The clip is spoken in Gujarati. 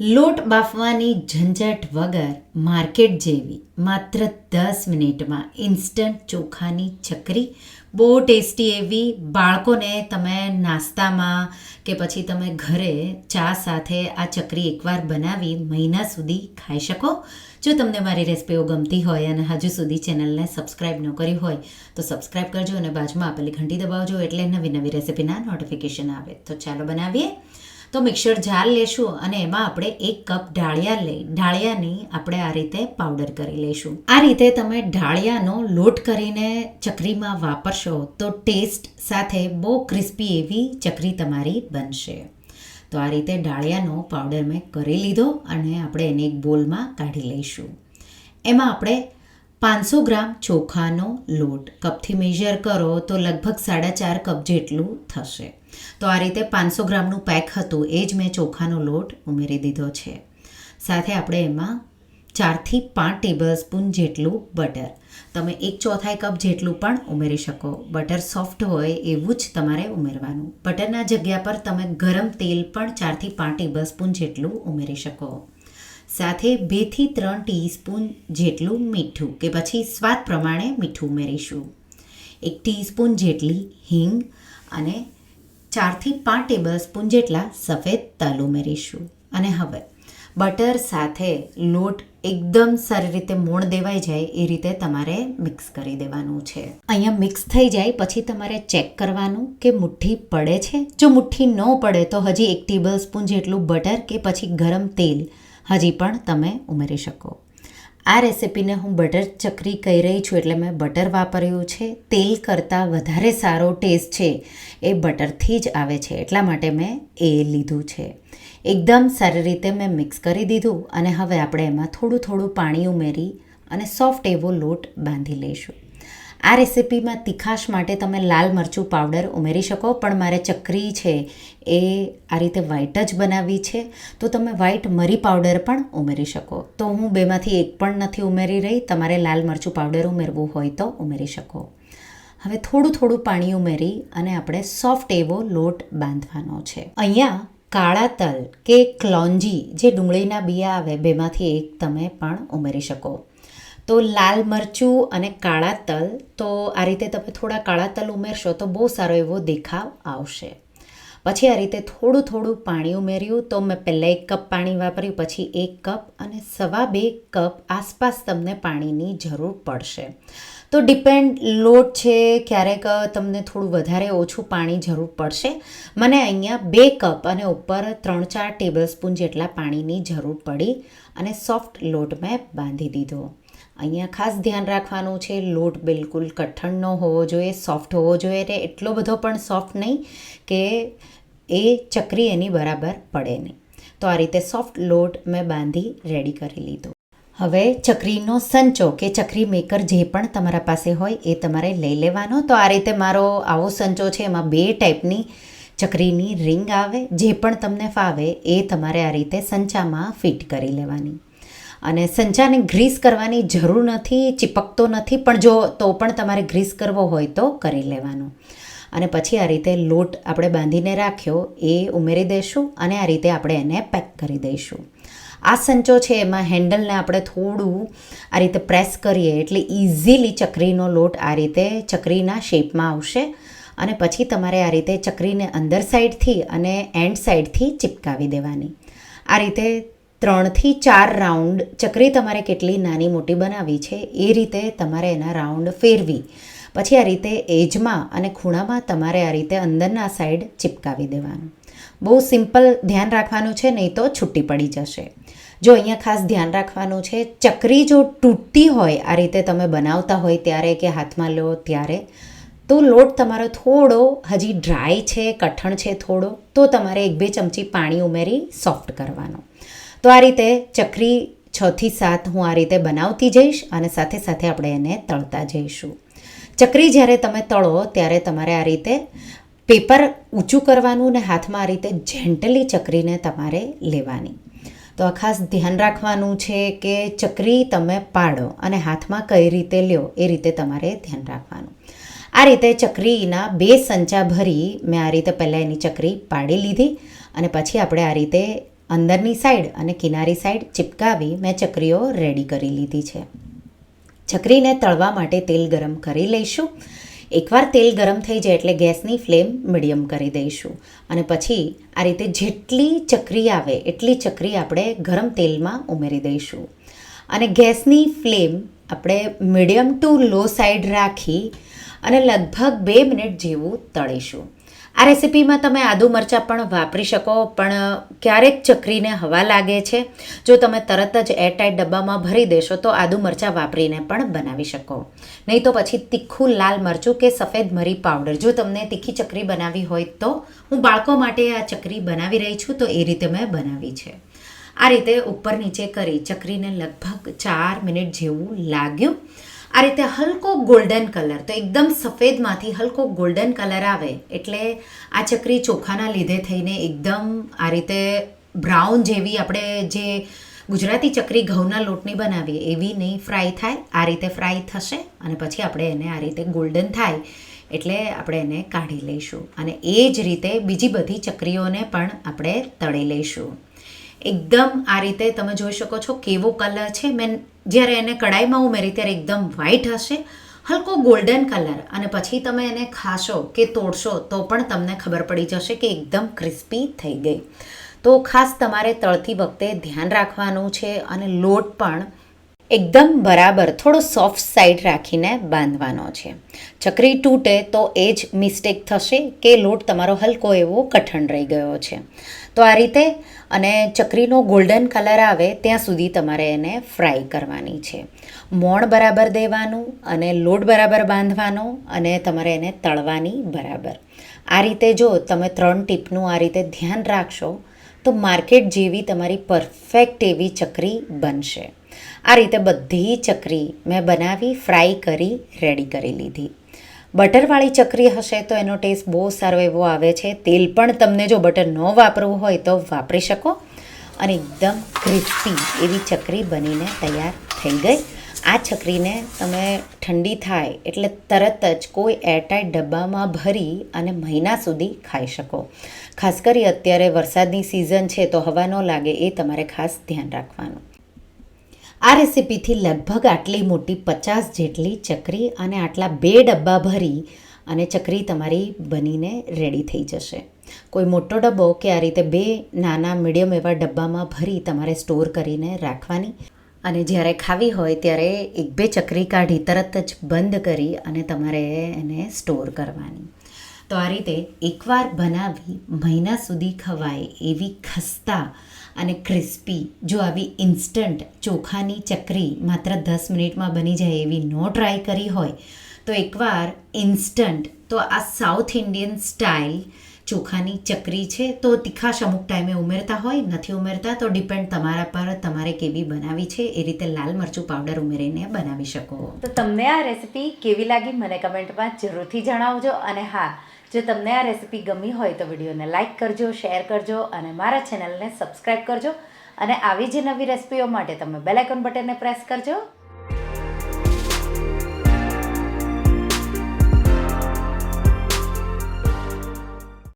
લોટ બાફવાની ઝંઝટ વગર માર્કેટ જેવી માત્ર દસ મિનિટમાં ઇન્સ્ટન્ટ ચોખાની ચકરી. બહુ ટેસ્ટી એવી બાળકોને તમે નાસ્તામાં કે પછી તમે ઘરે ચા સાથે આ ચકરી એકવાર બનાવી મહિના સુધી ખાઈ શકો. જો તમને મારી રેસિપીઓ ગમતી હોય અને હજુ સુધી ચેનલને સબસ્ક્રાઈબ ન કરી હોય, તો સબસ્ક્રાઈબ કરજો અને બાજુમાં આપેલી ઘંટી દબાવજો એટલે નવી નવી રેસિપીના નોટિફિકેશન આવે. તો ચાલો બનાવીએ. તો મિક્સર જાર લેશું અને એમાં આપણે એક કપ ઢાળિયા લઈ, ઢાળિયાની આપણે આ રીતે પાવડર કરી લઈશું. આ રીતે તમે ઢાળિયાનો લોટ કરીને ચકરીમાં વાપરશો તો ટેસ્ટ સાથે બહુ ક્રિસ્પી એવી ચકરી તમારી બનશે. તો આ રીતે ઢાળિયાનો પાવડર મેં કરી લીધો અને આપણે એને એક બોલમાં કાઢી લઈશું. એમાં આપણે પાંચસો ગ્રામ ચોખાનો લોટ કપથી મેઝર કરો તો લગભગ સાડા ચાર કપ જેટલું થશે. તો આ રીતે પાંચસો ગ્રામનું પેક હતું. એ જ મેં ચોખાનો લોટ ઉમેરી દીધો છે. સાથે આપણે એમાં ચારથી પાંચ ટેબલ સ્પૂન જેટલું બટર. તમે એક ચોથાઈ કપ જેટલું પણ ઉમેરી શકો. બટર સોફ્ટ હોય એવું જ તમારે ઉમેરવાનું. બટરના જગ્યા પર તમે ગરમ તેલ પણ ચારથી પાંચ ટેબલ સ્પૂન જેટલું ઉમેરી શકો. સાથે બેથી ત્રણ ટીસ્પૂન જેટલું મીઠું કે પછી સ્વાદ પ્રમાણે મીઠું ઉમેરીશું. એક ટીસ્પૂન જેટલી હિંગ અને ચારથી પાંચ ટેબલ સ્પૂન જેટલા સફેદ તલ ઉમેરીશું. અને હવે, બટર સાથે લોટ એકદમ સારી રીતે મોણ દેવાઈ જાય એ રીતે તમારે મિક્સ કરી દેવાનું છે. અહીંયા મિક્સ થઈ જાય, પછી તમારે ચેક કરવાનું કે મુઠ્ઠી પડે છે. જો મુઠ્ઠી ન પડે તો હજી એક ટેબલ સ્પૂન જેટલું બટર કે પછી ગરમ તેલ હજી પણ તમે ઉમેરી શકો. આ રેસિપીને હું બટર ચકરી કહી રહી છું એટલે મેં બટર વાપર્યું છે. તેલ કરતાં વધારે સારો ટેસ્ટ છે. એ બટરથી જ આવે છે. એટલા માટે મેં એ લીધું છે. એકદમ સારી રીતે મેં મિક્સ કરી દીધું અને હવે આપણે એમાં થોડું થોડું પાણી ઉમેરી અને સોફ્ટ એવો લોટ બાંધી લઈશું. આ રેસિપીમાં તીખાશ માટે તમે લાલ મરચું પાવડર ઉમેરી શકો, પણ મારે ચકરી છે એ આ રીતે વ્હાઈટ જ બનાવવી છે. તો તમે વ્હાઈટ મરી પાવડર પણ ઉમેરી શકો. તો હું બેમાંથી એક પણ નથી ઉમેરી રહી, તમારે લાલ મરચું પાવડર ઉમેરવું હોય તો ઉમેરી શકો. હવે થોડું થોડું પાણી ઉમેરી અને આપણે સોફ્ટ એવો લોટ બાંધવાનો છે. અહીંયા કાળા તલ કે ક્લોન્જી જે ડુંગળીના બિયા આવે, બેમાંથી એક તમે પણ ઉમેરી શકો. તો લાલ મરચું અને કાળા તલ, તો આ રીતે તમે થોડા કાળા તલ ઉમેરશો તો બહુ સારો એવો દેખાવ આવશે. પછી આ રીતે થોડું થોડું પાણી ઉમેર્યું, તો મેં પહેલાં એક કપ પાણી વાપર્યું, પછી એક કપ અને સવા બે કપ આસપાસ તમને પાણીની જરૂર પડશે. તો ડિપેન્ડ લોટ છે, ક્યારેક તમને થોડું વધારે ઓછું પાણી જરૂર પડશે. મને અહીંયા બે કપ અને ઉપર ત્રણ ચાર ટેબલ સ્પૂન જેટલા પાણીની જરૂર પડી અને સોફ્ટ લોટ મેં બાંધી દીધો. અહીંયા ખાસ ધ્યાન રાખવાનું છે, લોટ બિલકુલ કઠણ ન હોવો જોઈએ સોફ્ટ હોવો જોઈએ. એટલે એટલો બધો પણ સોફ્ટ નહીં કે એ ચકરી એની બરાબર પડે નહીં. તો આ રીતે સોફ્ટ લોટ મેં બાંધી રેડી કરી લીધો. હવે ચકરીનો સંચો કે ચકરી મેકર જે પણ તમારા પાસે હોય એ તમારે લઈ લેવાનો. તો આ રીતે મારો આવો સંચો છે, એમાં બે ટાઈપની ચકરીની રિંગ આવે. જે પણ તમને ફાવે એ તમારે આ રીતે સંચામાં ફિટ કરી લેવાની. અને સંચાને ગ્રીસ કરવાની જરૂર નથી, ચીપકતો નથી, પણ જો, તો પણ તમારે ગ્રીસ કરવો હોય તો કરી લેવાનું. અને પછી આ રીતે લોટ આપણે બાંધીને રાખ્યો, એ ઉમેરી દઈશું અને આ રીતે આપણે એને પેક કરી દઈશું. આ સંચો છે એમાં હેન્ડલને આપણે થોડું આ રીતે પ્રેસ કરીએ, એટલે ઇઝીલી ચકરીનો લોટ આ રીતે ચકરીના શેપમાં આવશે અને પછી તમારે આ રીતે ચકરીને અંદર સાઈડથી અને એન્ડ સાઈડથી ચિપકાવી દેવાની. આ રીતે ત્રણથી ચાર રાઉન્ડ ચકરી તમારે કેટલી નાની મોટી બનાવી છે, એ રીતે તમારે એના રાઉન્ડ ફેરવી. પછી આ રીતે એજમાં અને ખૂણામાં તમારે આ રીતે અંદરના સાઈડ ચિપકાવી દેવાનું. બહુ સિમ્પલ ધ્યાન રાખવાનું છે, નહીં તો છૂટી પડી જશે. જો અહીંયા ખાસ ધ્યાન રાખવાનું છે, ચકરી જો તૂટતી હોય, આ રીતે તમે બનાવતા હોય ત્યારે કે હાથમાં લો ત્યારે, તો લોટ તમારો થોડો હજી ડ્રાય છે, કઠણ છે થોડો, તો તમારે એક બે ચમચી પાણી ઉમેરી સોફ્ટ કરવાનો. તો આ રીતે ચકરી છથી સાત હું આ રીતે બનાવતી જઈશ અને સાથે સાથે આપણે એને તળતા જઈશું. ચકરી જ્યારે તમે તળો ત્યારે તમારે આ રીતે પેપર ઊંચું કરવાનું ને હાથમાં આ રીતે જેન્ટલી ચકરીને તમારે લેવાની. તો આ ખાસ ધ્યાન રાખવાનું છે કે ચકરી તમે પાડો અને હાથમાં કઈ રીતે લ્યો એ રીતે તમારે ધ્યાન રાખવાનું. આ રીતે ચકરીના બે સંચા ભરી મેં આ રીતે પહેલાં એની ચકરી પાડી લીધી અને પછી આપણે આ રીતે અંદરની સાઈડ અને કિનારી સાઈડ ચિપકાવી મેં ચકરીઓ રેડી કરી લીધી છે. ચકરીને તળવા માટે તેલ ગરમ કરી લઈશું. એકવાર તેલ ગરમ થઈ જાય એટલે ગેસની ફ્લેમ મીડિયમ કરી દઈશું. અને પછી આ રીતે જેટલી ચકરી આવે, એટલી ચકરી આપણે ગરમ તેલમાં ઉમેરી દઈશું. અને ગેસની ફ્લેમ આપણે મીડિયમ ટુ લો સાઈડ રાખી અને લગભગ બે મિનિટ જેવું તળીશું. આ રેસિપીમાં તમે આદુ મરચાં પણ વાપરી શકો, પણ ક્યારેક ચકરીને હવા લાગે છે. જો તમે તરત જ એરટાઈટ ડબ્બામાં ભરી દેશો, તો આદુ મરચાં વાપરીને પણ બનાવી શકો. નહીં તો પછી તીખું લાલ મરચું કે સફેદ મરી પાવડર. જો તમને તીખી ચકરી બનાવી હોય તો હું બાળકો માટે આ ચકરી બનાવી રહી છું, તો એ રીતે મેં બનાવી છે. આ રીતે ઉપર નીચે કરી ચકરીને લગભગ ચાર મિનિટ જેવું લાગ્યું. આ રીતે હલકો ગોલ્ડન કલર તો એકદમ સફેદમાંથી હલકો ગોલ્ડન કલર આવે, એટલે આ ચકરી ચોખાના લીધે થઈને એકદમ આ રીતે બ્રાઉન જેવી આપણે જે ગુજરાતી ચકરી ઘઉંના લોટની બનાવીએ, એવી નહીં ફ્રાય થાય, આ રીતે ફ્રાય થશે અને પછી આપણે એને આ રીતે ગોલ્ડન થાય, એટલે આપણે એને કાઢી લઈશું. અને એ જ રીતે બીજી બધી ચકરીઓને પણ આપણે તળી લઈશું. એકદમ આ રીતે તમે જોઈ શકો છો કેવો કલર છે. મેં જ્યારે એને કડાઈમાં ઉમેરી ત્યારે એકદમ વ્હાઈટ હશે. હલકો ગોલ્ડન કલર અને પછી તમે એને ખાશો કે તોડશો તો પણ તમને ખબર પડી જશે કે એકદમ ક્રિસ્પી થઈ ગઈ. તો ખાસ તમારે તળતી વખતે ધ્યાન રાખવાનું છે અને લોટ પણ એકદમ બરાબર થોડો સોફ્ટ સાઈડ રાખીને બાંધવાનો છે. ચકરી તૂટે તો એ જ મિસ્ટેક થશે કે લોટ તમારો હલકો એવો કઠણ રહી ગયો છે. તો આ રીતે અને ચકરીનો ગોલ્ડન કલર આવે, ત્યાં સુધી તમારે એને ફ્રાય કરવાની છે. મોણ બરાબર દેવાનું અને લોટ બરાબર બાંધવાનો અને તમારે એને તળવાની બરાબર. આ રીતે જો તમે ત્રણ ટીપનું આ રીતે ધ્યાન રાખશો, તો માર્કેટ જેવી તમારી પરફેક્ટ એવી ચકરી બનશે. આ રીતે બધી ચકરી મેં બનાવી ફ્રાય કરી રેડી કરી લીધી. બટરવાળી ચકરી હશે તો એનો ટેસ્ટ બહુ સારો એવો આવે છે. તેલ પણ તમને જો બટર ન વાપરવું હોય તો વાપરી શકો. અને એકદમ ક્રિસ્પી એવી ચકરી બનીને તૈયાર થઈ ગઈ. આ ચકરીને તમે ઠંડી થાય એટલે તરત જ કોઈ એરટાઈટ ડબ્બામાં ભરી અને મહિના સુધી ખાઈ શકો. ખાસ કરી અત્યારે વરસાદની સિઝન છે તો હવા ન લાગે એ તમારે ખાસ ધ્યાન રાખવાનું. આ રેસીપીથી લગભગ આટલી મોટી પચાસ જેટલી ચકરી અને આટલા બે ડબ્બા ભરી અને ચકરી તમારી બનીને રેડી થઈ જશે. કોઈ મોટો ડબ્બો કે આ રીતે બે નાના મીડિયમ એવા ડબ્બામાં ભરી તમારે સ્ટોર કરીને રાખવાની અને જ્યારે ખાવી હોય ત્યારે એક બે ચકરી કાઢી તરત જ બંધ કરી અને તમારે એને સ્ટોર કરવાની. તો આ રીતે એકવાર બનાવી મહિના સુધી ખવાય એવી ખસ્તા અને ક્રિસ્પી જો આવી ઇન્સ્ટન્ટ ચોખાની ચકરી માત્ર દસ મિનિટમાં બની જાય એવી નો ટ્રાય કરી હોય, તો એકવાર ઇન્સ્ટન્ટ તો આ સાઉથ ઇન્ડિયન સ્ટાઇલ ચોખાની ચકરી છે, તો તીખાશ અમુક ટાઈમે ઉમેરતા હોય, નથી ઉમેરતા, તો ડિપેન્ડ તમારા પર તમારે કેવી બનાવી છે, એ રીતે લાલ મરચું પાવડર ઉમેરીને બનાવી શકો. તો તમને આ રેસિપી કેવી લાગી મને કમેન્ટમાં જરૂરથી જણાવજો, અને હા, જો તમને આ રેસિપી ગમી હોય તો વિડીયોને લાઇક કરજો શેર કરજો, અને મારા ચેનલને સબસ્ક્રાઈબ કરજો, અને આવી જ નવી રેસિપીઓ માટે તમે બેલ આઇકોન બટનને પ્રેસ કરજો.